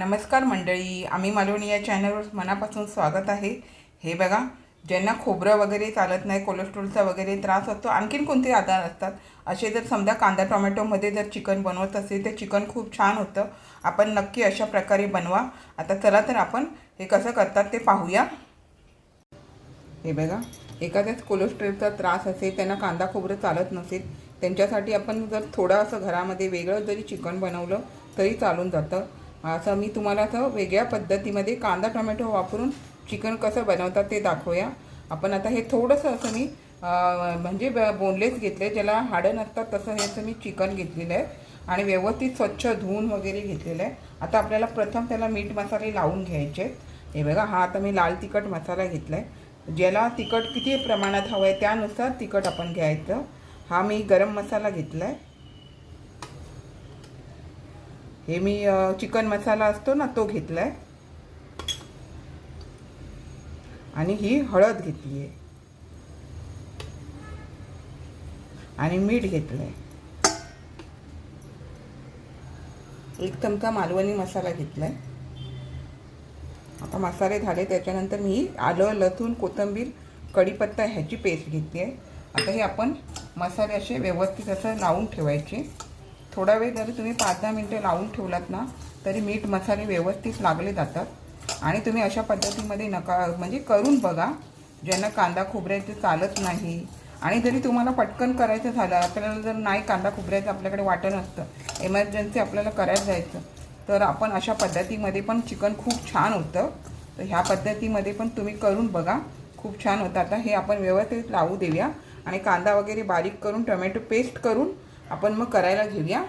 नमस्कार मंडळी आम्ही मालवणी या चॅनलवर मनापासून स्वागत आहे. हे बघा ज्यांना खोबरं वगैरे चालत नाही कोलेस्ट्रॉलचा वगैरे त्रास असतो आणखीन कोणते आजार असतात? असे जर समजा कांदा टोमॅटोमध्ये जर चिकन बनवत असेल तर चिकन खूप छान होतं. आपण नक्की अशा प्रकारे बनवा. आता चला तर आपण हे कसं करतात ते पाहूया. हे बघा एखाद्याच कोलेस्ट्रॉलचा त्रास असेल त्यांना कांदा खोबरं चालत नसेल त्यांच्यासाठी आपण जर थोडं असं घरामध्ये वेगळं जरी चिकन बनवलं तरी चालून जातं. असं मी तुम्हाला असं वेगळ्या पद्धतीमध्ये कांदा टोमॅटो वापरून चिकन कसं बनवतात ते दाखवूया. आपण आता हे थोडंसं असं मी म्हणजे म्हणजे बोनलेस घेतले ज्याला हाडं नसतात तसं हे असं मी चिकन घेतलेलं आहे. आणि व्यवस्थित स्वच्छ धुवून वगैरे घेतलेलं आहे. आता आपल्याला प्रथम त्याला मीठ मसाले लावून घ्यायचे आहेत. हे बघा हा आता मी लाल तिखट मसाला घेतला आहे ज्याला तिखट किती प्रमाणात हवं आहे त्यानुसार तिखट आपण घ्यायचं. हा मी गरम मसाला घेतला आहे हे मी चिकन मसाला असतो ना तो घेतला आहे आणि ही हळद घेतली आहे आणि मीठ घेतलं आहे एक चमचा मालवणी मसाला घेतला आहे आता मसाले झाले त्याच्यानंतर मी आलं लसूण कोथिंबीर कढीपत्ता ह्याची पेस्ट घेतली आहे आता हे आपण मसाले असे व्यवस्थित असं लावून ठेवायचे. थोडा वेळ जरी तुम्ही पाच दहा मिनटं लावून ठेवलात ना तरी मीठ मसाले व्यवस्थित लागले जातात. आणि तुम्ही अशा पद्धतीमध्ये नका म्हणजे करून बघा. ज्यांना कांदा खोबऱ्याचं चालत नाही. आणि जरी तुम्हाला पटकन करायचं झालं आपल्याला जर नाही कांदा खोबऱ्याचं आपल्याकडे वाटण असतं एमर्जन्सी आपल्याला करायला जायचं तर आपण अशा पद्धतीमध्ये पण चिकन खूप छान होतं. तर ह्या पद्धतीमध्ये पण तुम्ही करून बघा. खूप छान होतं. आता हे आपण व्यवस्थित लावू देऊया. आणि कांदा वगैरे बारीक करून टोमॅटो पेस्ट करून आपण मग करायला घेऊया.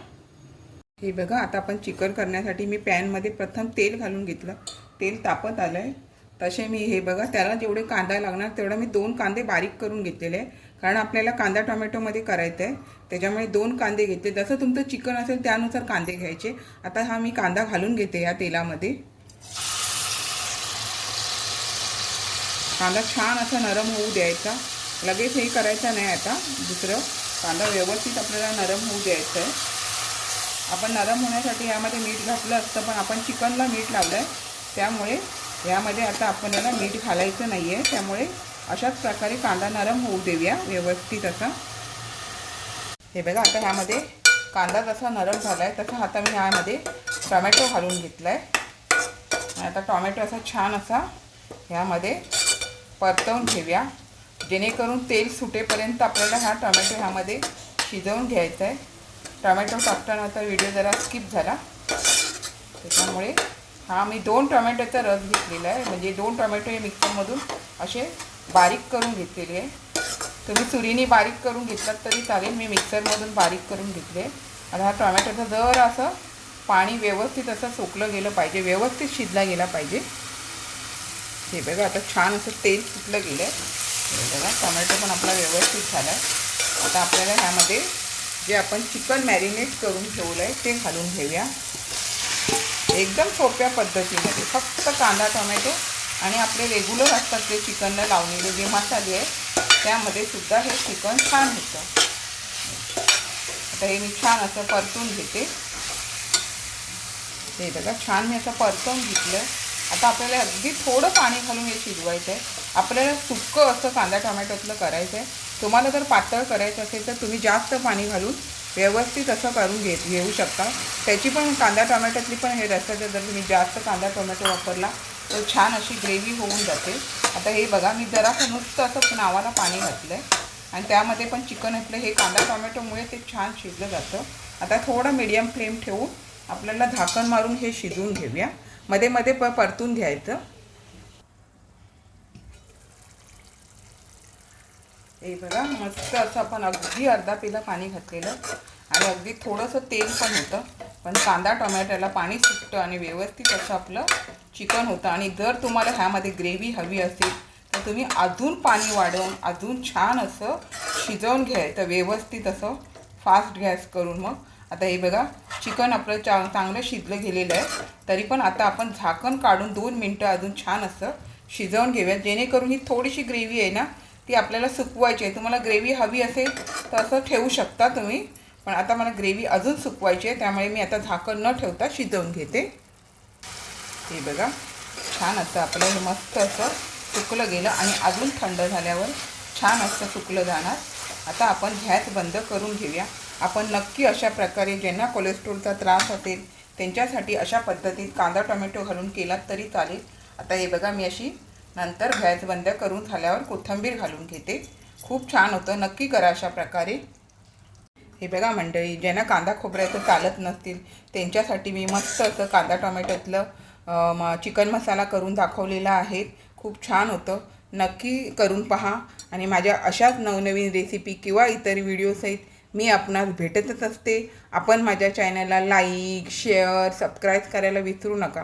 हे बघा आता आपण चिकन करण्यासाठी मी पॅनमध्ये प्रथम तेल घालून घेतलं. तेल तापत आलं आहे तसे मी हे बघा त्याला जेवढे कांदा लागणार तेवढा मी दोन कांदे बारीक करून घेतलेले आहे. कारण आपल्याला कांदा टोमॅटोमध्ये करायचं आहे त्याच्यामुळे दोन कांदे घेतले. जसं तुमचं चिकन असेल त्यानुसार कांदे घ्यायचे. आता हा मी कांदा घालून घेते या तेलामध्ये. कांदा छान असा नरम होऊ द्यायचा. लगेच हे करायचा नाही आता दुसरं. कांदा व्यवस्थित आपल्याला नरम होऊ द्यायचं आहे. आपण नरम होण्यासाठी यामध्ये मीठ घातलं असतं पण आपण चिकनला मीठ लावलं आहे त्यामुळे यामध्ये आता आपल्याला मीठ घालायचं नाही आहे त्यामुळे अशाच प्रकारे कांदा नरम होऊ देऊया व्यवस्थित असा. हे बघा आता ह्यामध्ये कांदा जसा नरम झाला आहे तसा आता मी ह्यामध्ये टोमॅटो घालून घेतला आहे आता टोमॅटो असा छान असा ह्यामध्ये परतवून घेऊया जेणेकरून तेल सुटेपर्यंत आपल्याला हा टोमॅटो ह्यामध्ये शिजवून घ्यायचा आहे. टोमॅटो टाकताना आता व्हिडिओ जरा स्किप झाला. त्याच्यामुळे हा मी दोन टोमॅटोचा रस घेतलेला आहे. म्हणजे दोन टोमॅटो हे मिक्सरमधून असे बारीक करून घेतलेले आहे. तुम्ही चुरीने बारीक करून घेतलात तरी चालेल. मी मिक्सरमधून बारीक करून घेतले आता हा टोमॅटोचं जर असं पाणी व्यवस्थित असं सोकलं गेलं पाहिजे व्यवस्थित शिजला गेला पाहिजे. हे बघा आता छान असं तेल सुटलं गेलं आहे बघा टोमॅटो पण आपला व्यवस्थित झाला आहे आता आपल्याला ह्यामध्ये जे आपण चिकन मॅरिनेट करून ठेवलं आहे ते घालून घेऊया. एकदम सोप्या पद्धतीमध्ये फक्त कांदा टोमॅटो आणि आपले रेग्युलर असतात ते चिकनला लावलेले जे मसाले आहेत त्यामध्ये सुद्धा हे चिकन छान होतं. आता हे मी छान असं परतून घेते. हे बघा छान मी असं परतून घेतलं. आता आपल्याला अगदी थोडं पाणी घालून हे शिजवायचं आहे आपल्याला सुक्कं असं कांदा टोमॅटोतलं करायचं आहे. तुम्हाला जर पातळ करायचं असेल तर तुम्ही जास्त पाणी घालून व्यवस्थित असं करून घे घेऊ शकता. त्याची पण कांदा टोमॅटोतली पण हे रस्त्याचं जर तुम्ही जास्त कांदा टोमॅटो वापरला तर छान अशी ग्रेव्ही होऊन जाते. आता हे बघा मी जरासं नुसतं असं नावाला पाणी घातलं आहे आणि त्यामध्ये पण चिकन घातलं. हे कांदा टोमॅटोमुळे ते छान शिजलं जातं. आता थोडं मीडियम फ्लेम ठेवून आपल्याला झाकण मारून हे शिजवून घेऊया. मध्ये मध्ये प परतून घ्यायचं. हे बघा मस्त असं आपण अगदी अर्धा पेला पाणी घातलेलं. आणि अगदी थोडंसं तेल पण होतं. पण कांदा टोमॅटोला पाणी सुटतं आणि व्यवस्थित असं आपलं चिकन होतं. आणि जर तुम्हाला ह्यामध्ये ग्रेव्ही हवी असेल तर तुम्ही अजून पाणी वाढवून अजून छान असं शिजवून घ्यायचं व्यवस्थित असं फास्ट गॅस करून मग. आता हे बघा चिकन आपलं चा चांगलं शिजलं गेलेलं आहे. तरी पण आता आपण झाकण काढून दोन मिनटं अजून छान असं शिजवून घेऊया. जेणेकरून ही थोडीशी ग्रेव्ही आहे ना ती आपल्याला सुकवायची आहे. तुम्हाला ग्रेव्ही हवी असेल तर असं ठेवू शकता तुम्ही. पण आता मला ग्रेव्ही अजून सुकवायची आहे. त्यामुळे मी आता झाकण न ठेवता शिजवून घेते. हे बघा. छान असं आपलं हे मस्त असं सुकलं गेलं आणि अजून थंड झाल्यावर छान असं सुकलं जाणार. आता आपण गॅस बंद करून घेऊया. आपण नक्की अशा प्रकारे ज्यांना कोलेस्ट्रॉलचा त्रास असेल त्यांच्यासाठी अशा पद्धतीत कांदा टोमॅटो घालून केलात तरी चालेल. आता हे बघा मी अशी नंतर गॅस बंद करून झाल्यावर कोथिंबीर घालून घेते. खूप छान होतं. नक्की करा अशा प्रकारे. हे बघा मंडळी ज्यांना कांदा खोबऱ्याचं चालत नसतील. त्यांच्यासाठी मी मस्त असं कांदा टोमॅटोतलं म चिकन मसाला करून दाखवलेला आहे. खूप छान होतं. नक्की करून पहा. आणि माझ्या अशाच नवनवीन रेसिपी किंवा इतर व्हिडिओसहित मी आपणास भेटतच असते. आपण माझ्या चॅनलला लाईक शेअर सबस्क्राईब करायला विसरू नका.